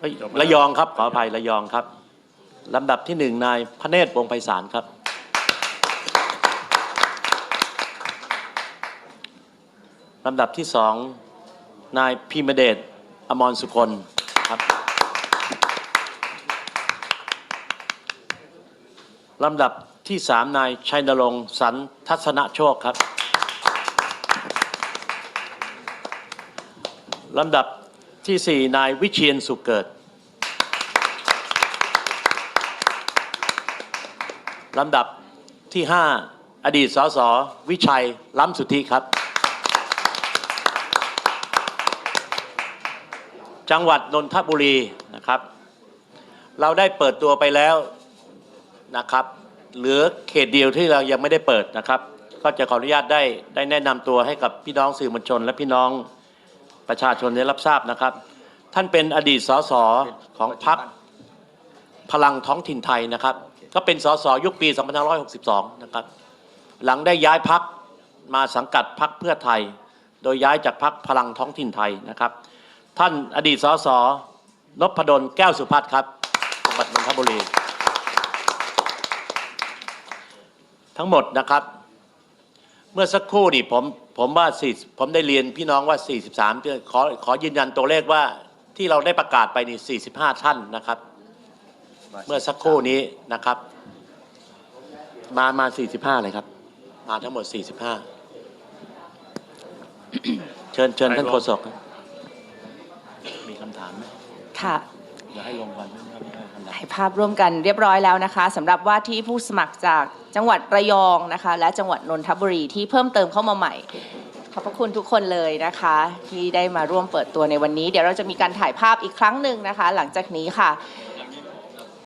เฮ้ยระยองครับขออภัยระยองครับลำดับที่หนึ่งนายพระเนตรวงไพศาลครับ ลำดับที่สองนายพิมเดชอมรสุคนครับลำดับที่สามนายชัยนรงค์สันทัศนโชคครับลำดับ ที่สี่นายวิเชียนสุขเกิดลำดับที่ห้าอดีตสสวิชัย ล้ำสุทธิครับ จังหวัดนนทบุรีนะครับ เราได้เปิดตัวไปแล้วนะครับ เหลือเขตเดียวที่เรายังไม่ได้เปิดนะครับ ก็จะขออนุญาตได้ได้แนะนำตัวให้กับพี่น้องสื่อมวลชน และพี่น้อง ประชาชนได้รับทราบนะครับ ท่านเป็นอดีตสสของพรรคพลังท้องถิ่นไทยนะครับ ก็เป็นสสยุคปี 2562 นะครับ หลังได้ย้ายพักมาสังกัดพักเพื่อไทย โดยย้ายจากพักพลังท้องถิ่นไทยนะครับ ท่านอดีตสสนพดลแก้วสุพัฒน์ครับจังหวัดนนทบุรี ทั้งหมดนะครับ เมื่อสักครู่นี่ผมผมว่า4ผมได้เรียนพี่น้องว่า 43เดือนขอขอยืนยันตัวเลขว่าที่เราได้ประกาศไปนี่45 ท่านนะครับ เมื่อสักครู่นี้นะครับ มามา 45 เลยครับ มาทั้งหมด 45 เชิญเชิญท่านโฆษกครับมีคำถามไหมค่ะ เดี๋ยวให้ลงวันไม่ไม่ไม่คำถามถ่ายภาพร่วมกันเรียบร้อยแล้วนะคะสำหรับว่าที่ผู้สมัครจากจังหวัดระยองนะคะ และจังหวัดนนทบุรีที่เพิ่มเติมเข้ามาใหม่ ขอบพระคุณทุกคนเลยนะคะ ที่ได้มาร่วมเปิดตัวในวันนี้ เดี๋ยวเราจะมีการถ่ายภาพอีกครั้งหนึ่งนะคะ หลังจากนี้ค่ะ